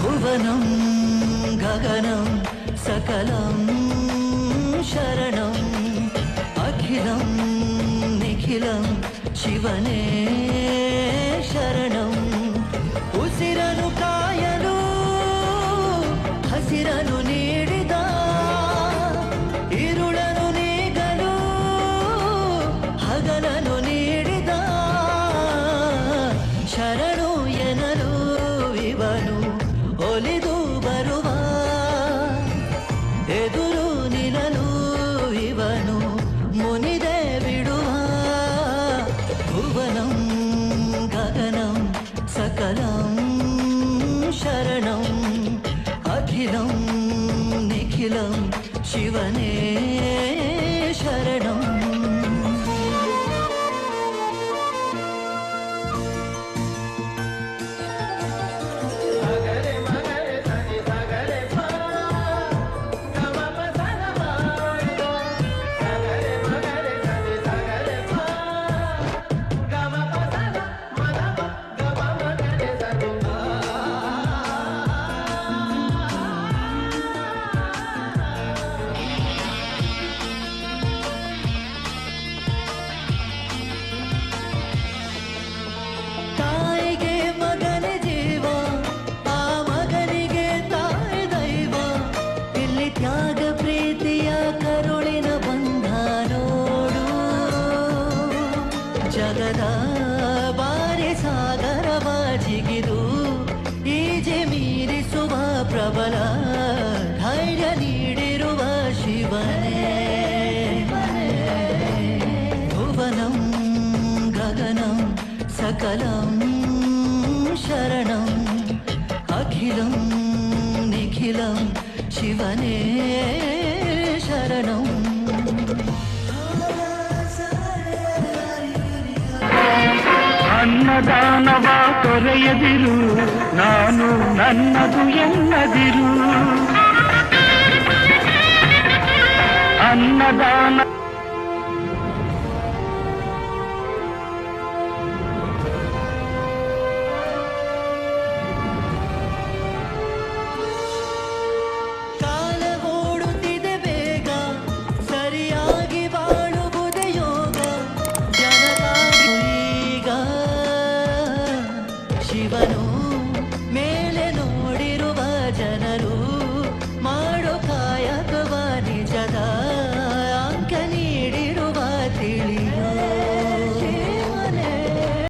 భువనం గగనం సకలం శరణం అఖిలం నిఖిలం శివనే నిఖిలం శివనే ಬಾರಿ ಸಾಗರವ ಜಿಗಿದು ಈಜೆ ಮೀರಿಸುವ ಪ್ರಬಲ ಧೈರ್ಯ ನೀಡಿರುವ ಶಿವನೇ భువనం గగనం సకలం శరణం అఖిలం నిఖిలం శివనే ಅನ್ನದಾನವ ತೊರೆಯದಿರು ನಾನು ನನ್ನದು ಎನ್ನದಿರು ಅನ್ನದಾನ